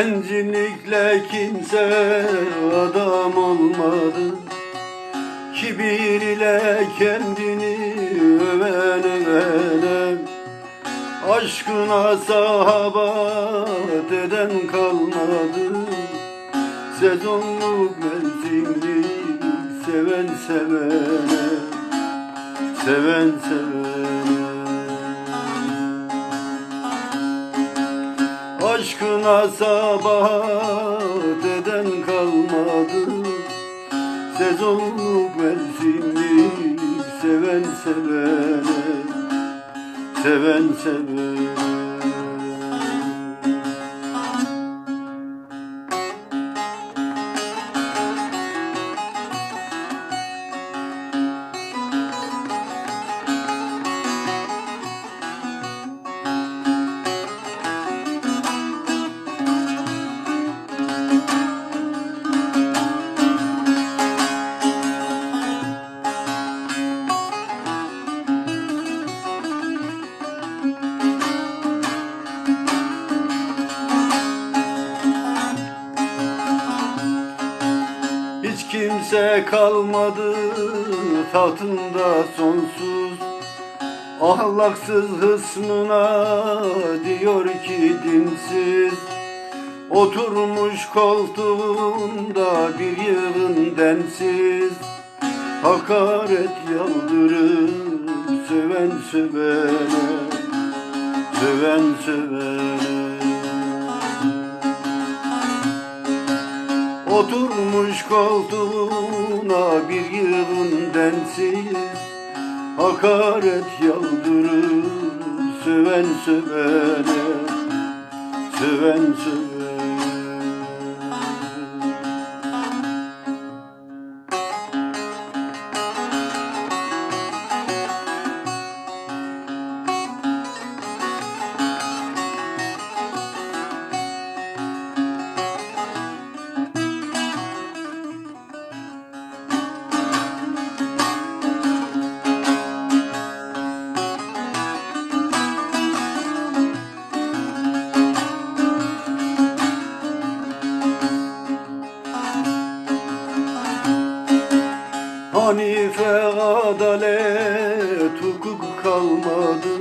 Bencillikle kimse adam olmadı. Kibir ile kendini öven övene. Aşkına sahabat eden kalmadı. Sezonluk mevsimlik seven sevene. Seven sevene Aşkına sabahat eden kalmadı. Sezonluk mevsimlik seven sevene Seven sevene Hiç kimse kalmadı tahtında sonsuz. Ahlaksız hısmına diyor ki dinsiz Oturmuş koltuğunda bir yığın densiz Hakaret yaldırıp söven sövene Söven sövene. Oturmuş koltuğuna bir yığın densiz Hakaret yaldırır söven sövene Söven sövene Hanife adalet hukuk kalmadı.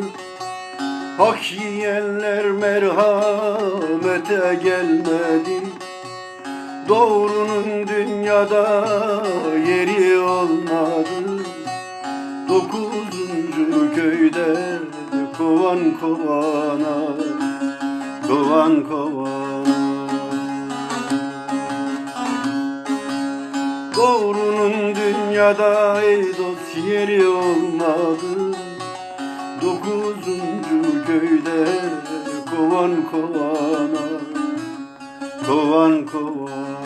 Hak yiyenler merhamete gelmedi. Doğrunun dünyada yeri olmadı. Dokuzuncu köyde kovan kovana Kovan kovana dünyada ey dost yeri olmadı. Dokuzuncu köyde kovan kovana Kovan kovana